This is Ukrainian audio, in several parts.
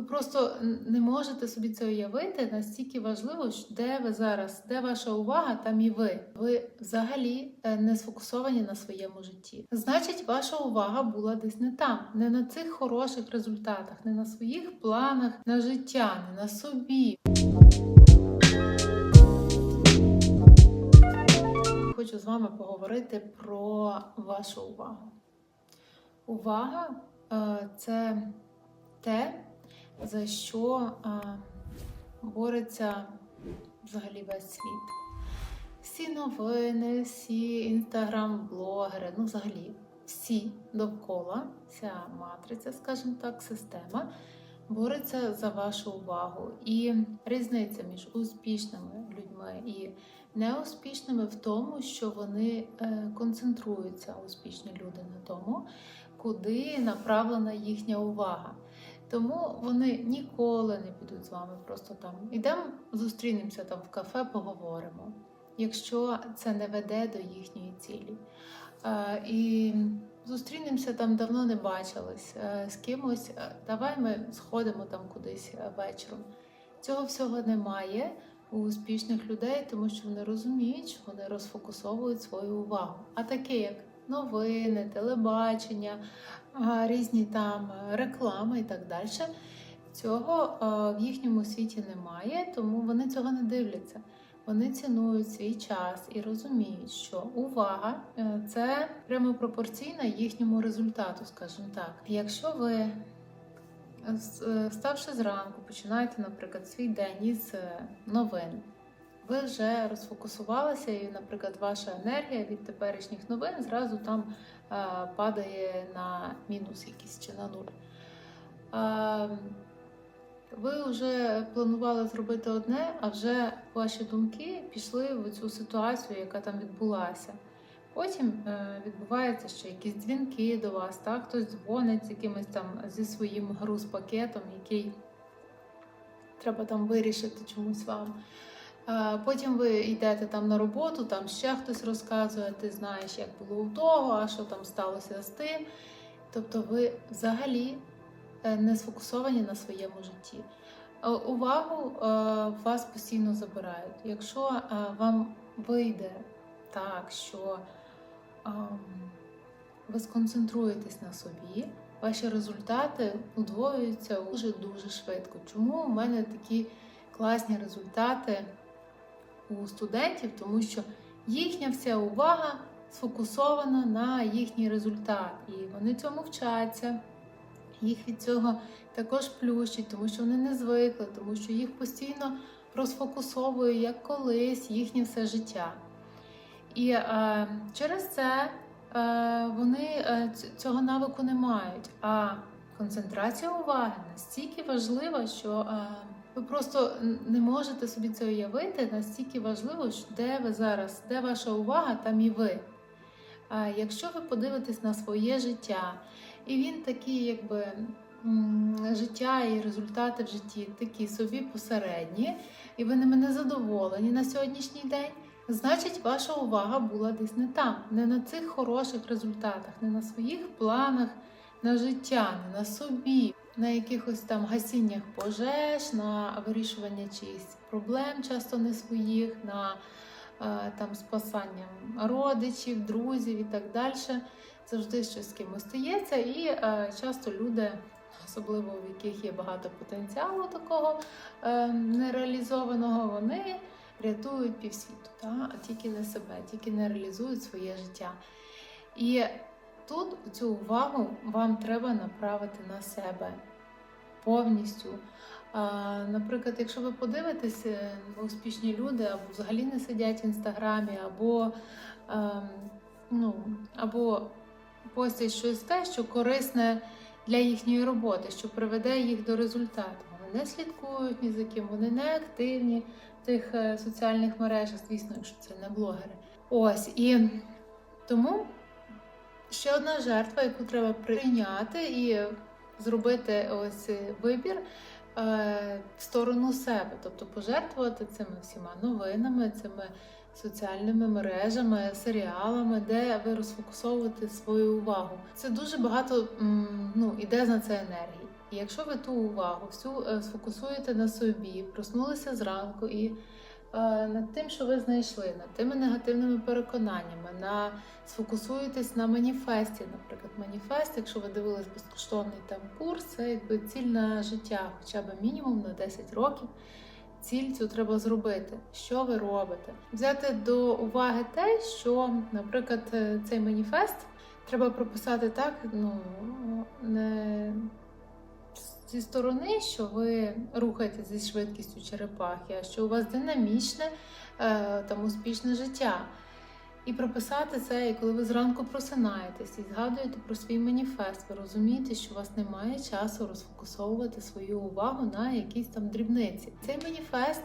Ви просто не можете собі це уявити, настільки важливо, де ви зараз, де ваша увага, там і ви. Ви взагалі е, не сфокусовані на своєму житті. Значить, ваша увага була десь не там, не на цих хороших результатах, не на своїх планах на життя, не на собі. Хочу з вами поговорити про вашу увагу. Увага е, це те, за що е, бореться взагалі весь світ. Всі новини, всі інстаграм-блогери, ну взагалі всі довкола, вся матриця, скажімо так, система бореться за вашу увагу. І різниця між успішними людьми і неуспішними в тому, що вони е, концентруються, успішні люди на тому, куди направлена їхня увага. Тому вони ніколи не підуть з вами просто там. Ідемо, зустрінемося там в кафе, поговоримо, якщо це не веде до їхньої цілі. Е, і зустрінемося там давно не бачились е, з кимось. е, Давай ми сходимо там кудись вечором. Цього всього немає у успішних людей, тому що вони розуміють, що вони розфокусовують свою увагу. А таке як новини, телебачення, різні там реклами і так далі. Цього в їхньому світі немає, тому вони цього не дивляться. Вони цінують свій час і розуміють, що увага е, це прямо пропорційна їхньому результату, скажімо так. Якщо ви е, е, вставши зранку, починаєте, наприклад, свій день із новин. Ви вже розфокусувалися, і, наприклад, ваша енергія від теперішніх новин зразу там е, падає на мінус якийсь чи на нуль. Е, ви вже планували зробити одне, а вже ваші думки пішли в цю ситуацію, яка там відбулася. Потім е, відбуваються ще якісь дзвінки до вас, так? хтось дзвонить з якимось там зі своїм груз-пакетом, який треба там вирішити чомусь вам. Е, Потім ви йдете там на роботу, там ще хтось розказує, ти знаєш, як було у того, а що там сталося з тим. Тобто ви взагалі е, не сфокусовані на своєму житті. Е, Увагу вас постійно забирають. Якщо вам вийде так, що ви сконцентруєтесь на собі, ваші результати удвоюються дуже дуже швидко. Чому у мене такі класні результати у студентів? Тому що їхня вся увага сфокусована на їхній результат, і вони цьому вчаться. Їх від цього також плющить, тому що вони не звикли, тому що їх постійно розфокусовує як колись їхнє все життя. І е, через це е, вони е, цього навику не мають. А концентрація уваги настільки важлива, що е, ви просто не можете собі це уявити, настільки важливо, де ви зараз, де ваша увага, там і ви. А якщо ви подивитесь на своє життя, і він такий, якби життя і результати в житті такі собі посередні, і ви ними не задоволені на сьогоднішній день, значить, ваша увага була десь не там, не на цих хороших результатах, не на своїх планах на життя, не на собі, на якихось там гасіннях пожеж, на вирішування чиїсь проблем, часто не своїх, на е, там спасанням родичів, друзів і так далі. Завжди щось з кимось стається, і е, часто люди, особливо в яких є багато потенціалу такого е, нереалізованого, вони рятують півсвіту, та? тільки не себе, тільки не реалізують своє життя. І тут цю увагу вам треба направити на себе повністю. Наприклад, якщо ви подивитесь, е, успішні люди або взагалі не сидять в інстаграмі, або, ем, ну, або постять щось те, що корисне для їхньої роботи, що приведе їх до результату. Вони не слідкують ні за ким, вони не активні в тих е, соціальних мережах, звісно, якщо це не блогери. Ось і тому ще одна жертва, яку треба прийняти і зробити ось вибір е, в сторону себе, тобто пожертвувати цими всіма новинами, цими соціальними мережами, серіалами, де ви розфокусовуєте свою увагу. Це дуже багато ну, іде на це енергії. І якщо ви ту увагу всю е, сфокусуєте на собі, проснулися зранку і над тим, що ви знайшли, над тими негативними переконаннями, на сфокусуєтесь на маніфесті. Наприклад, маніфест, якщо ви дивились безкоштовний там курс, це якби ціль на життя, хоча б мінімум на 10 років. Ціль цю треба зробити. Що ви робите? Взяти до уваги те, що, наприклад, е, цей маніфест треба прописати так, ну зі сторони, що ви рухаєтесь зі швидкістю черепахи, а що у вас динамічне е, там успішне життя. І прописати це, і коли ви зранку просинаєтесь і згадуєте про свій маніфест, ви розумієте, що у вас немає часу розфокусовувати свою увагу на якісь там дрібниці. Цей маніфест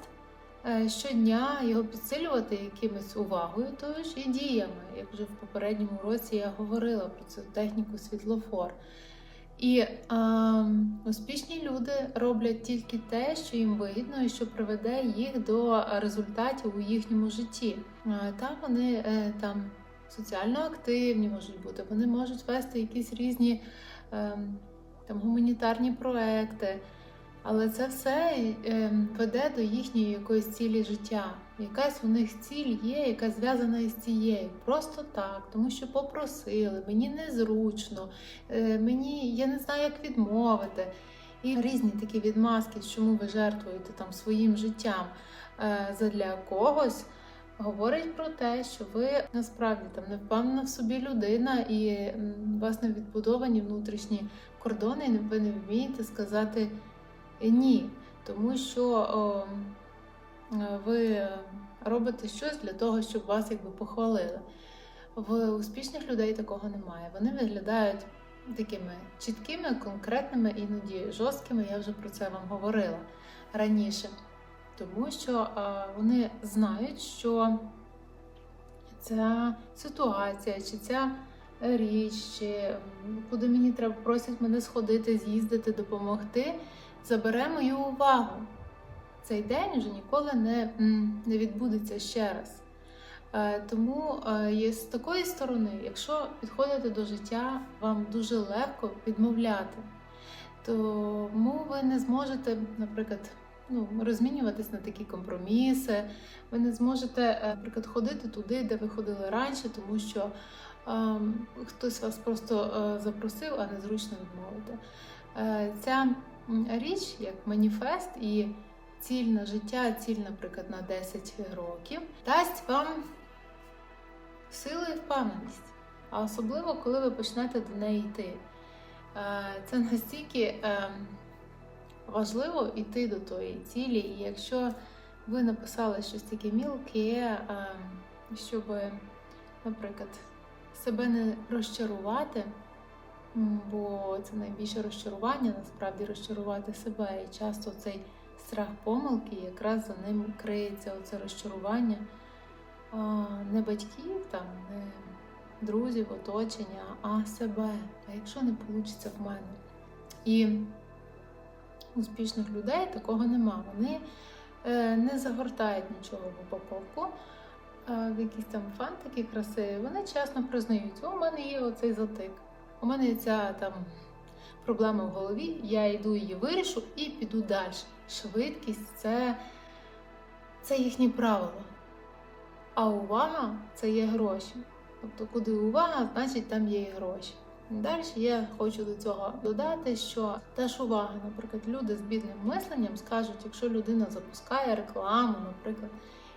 е, щодня його підсилювати якимось увагою, тою ж і діями. Як вже в попередньому році я говорила про цю техніку світлофор. І е, успішні люди роблять тільки те, що їм вигідно, і що приведе їх до результатів у їхньому житті. Е, там вони е, там соціально активні можуть бути, вони можуть вести якісь різні е, там гуманітарні проекти. Але це все е, веде до їхньої якоїсь цілі життя. Якась у них ціль є, яка зв'язана із цією. Просто так, тому що попросили, мені незручно, е, мені я не знаю, як відмовити. І різні такі відмазки, чому ви жертвуєте там своїм життям е, задля когось. Говорить про те, що ви насправді там не впевнена в собі людина, і у вас не відбудовані внутрішні кордони, і ви не вмієте сказати ні, тому що о, е, ви робите щось для того, щоб вас якби похвалили. В успішних людей такого немає. Вони виглядають такими чіткими, конкретними, іноді жорсткими. Я вже про це вам говорила раніше. Тому що е, вони знають, що ця ситуація чи ця річ, чи куди мені треба просять мене сходити, з'їздити, допомогти, забере мою увагу. Цей день вже ніколи не, не відбудеться ще раз. Е, Тому е, є з такої сторони, якщо підходите до життя, вам дуже легко відмовляти, тому ви не зможете, наприклад, ну, розмінюватись на такі компроміси, ви не зможете, е, наприклад, ходити туди, де ви ходили раніше, тому що е, хтось вас просто запросив, а незручно відмовити. Е, ця річ, як маніфест і ціль на життя, ціль, наприклад, на 10 років, дасть вам силу і впевненість. А особливо, коли ви почнете до неї йти. Е, Це настільки е, важливо йти до тої цілі, і якщо ви написали щось таке мілке, е, щоб, наприклад, себе не розчарувати, бо це найбільше розчарування, насправді розчарувати себе. І часто цей страх помилки, якраз за ним криється оце розчарування не батьків, там, не друзів, оточення, а себе. А якщо не вийде в мене? І успішних людей такого нема. Вони е, не загортають нічого в упаковку, е, в якісь там фантики красиві. Вони чесно признають, у мене є оцей затик, у мене ця там проблема в голові, я йду її вирішу і піду далі. Швидкість це, це їхнє правило. А увага це є гроші. Тобто, куди увага, значить там є і гроші. Далі я хочу до цього додати, що теж увага, наприклад, люди з бідним мисленням скажуть, якщо людина запускає рекламу, наприклад,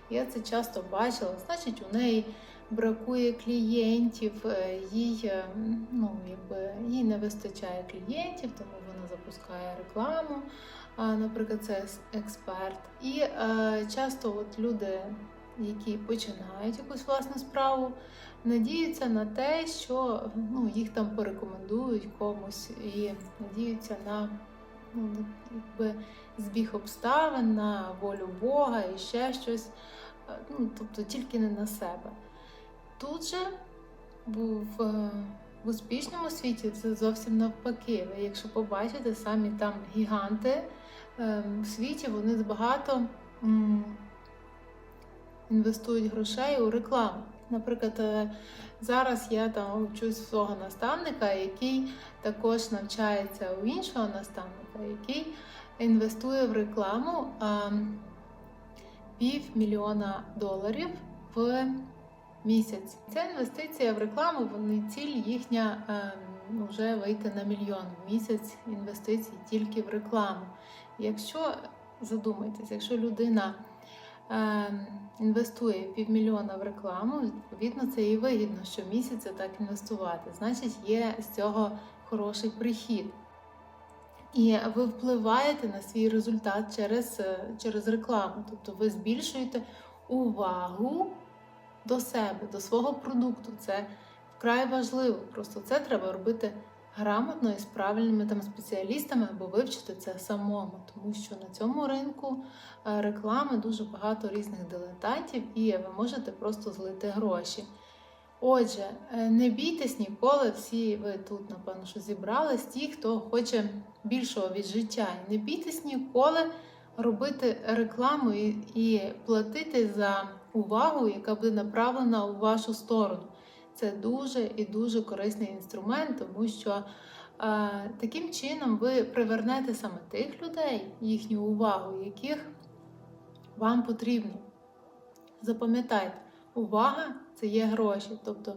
я це часто бачила, значить у неї бракує клієнтів, е, їй, е, ну, якби, їй не вистачає клієнтів, тому вона запускає рекламу, наприклад, це експерт. І е, часто от люди, які починають якусь власну справу, надіються на те, що ну, їх там порекомендують комусь, і надіються на ну, якби, збіг обставин, на волю Бога і ще щось. Ну, тобто тільки не на себе. Тут же в, в, в успішному світі це зовсім навпаки. Ви, якщо побачите, самі там гіганти е, в світі, вони багато інвестують грошей у рекламу. Наприклад, е, зараз я там вчусь свого наставника, який також навчається у іншого наставника, який інвестує в рекламу а, півмільйона доларів в місяць. Ця інвестиція в рекламу, вони ціль їхня ем, вже вийти на мільйон в місяць інвестицій тільки в рекламу. Якщо задумайтесь, якщо людина ем, інвестує півмільйона в рекламу, відповідно це і вигідно щомісяця так інвестувати. Значить, є з цього хороший прихід. І ви впливаєте на свій результат через, е, через рекламу. Тобто ви збільшуєте увагу до себе, до свого продукту. Це вкрай важливо. Просто це треба робити грамотно і з правильними там спеціалістами або вивчити це самому, тому що на цьому ринку е, реклами дуже багато різних дилетантів, і ви можете просто злити гроші. Отже, е, не бійтесь ніколи, всі ви тут, напевно, що зібрались, ті, хто хоче більшого від життя. І не бійтесь ніколи робити рекламу і, і платити за увагу, яка буде направлена у вашу сторону. Це дуже і дуже корисний інструмент, тому що е, таким чином ви привернете саме тих людей, їхню увагу, яких вам потрібно. Запам'ятайте, увага це є гроші. Тобто,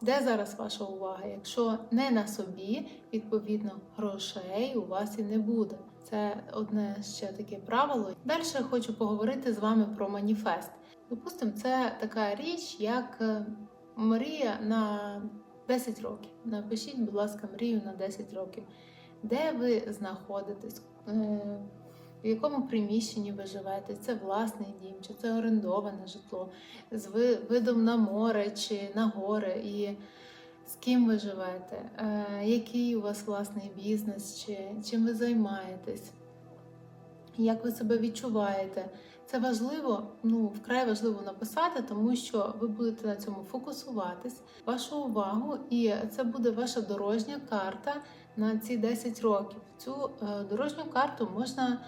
де зараз ваша увага? Якщо не на собі, відповідно, грошей у вас і не буде. Це одне ще таке правило. Далі хочу поговорити з вами про маніфест. Допустимо, це така річ, як е, мрія на 10 років. Напишіть, будь ласка, мрію на 10 років. Де ви знаходитесь? Е, В якому приміщенні ви живете? Це власний дім, чи це орендоване житло, з видом на море чи на гори, і з ким ви живете, е, який у вас власний бізнес, чи чим ви займаєтесь, як ви себе відчуваєте. Це важливо, ну вкрай важливо написати, тому що ви будете на цьому фокусуватись, вашу увагу, і це буде ваша дорожня карта на ці 10 років. Цю е, дорожню карту можна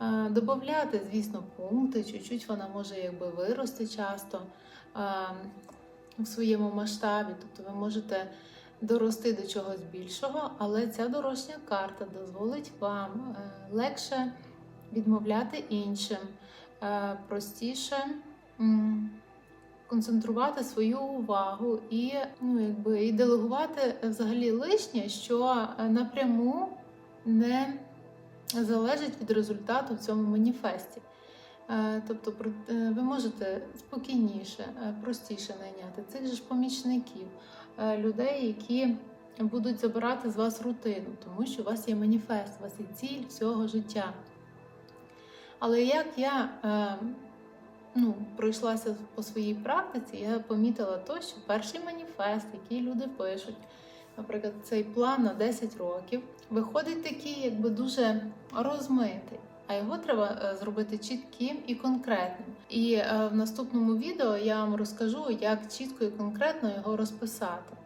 е, додати, звісно, пункти. Чуть-чуть вона може якби вирости часто е, в своєму масштабі. Тобто ви можете дорости до чогось більшого, але ця дорожня карта дозволить вам е, легше відмовляти іншим, е, простіше концентрувати свою увагу і, ну, якби, і делегувати взагалі лишнє, що е, напряму не залежить від результату в цьому маніфесті. Е, Тобто е, ви можете спокійніше, е, простіше найняти цих же ж помічників, людей, які будуть забирати з вас рутину, тому що у вас є маніфест, у вас є ціль всього життя. Але як я ну, пройшлася по своїй практиці, я помітила то, що перший маніфест, який люди пишуть, наприклад, цей план на 10 років, виходить такий, якби дуже розмитий. А його треба е, зробити чітким і конкретним. І е, в наступному відео я вам розкажу, як чітко і конкретно його розписати.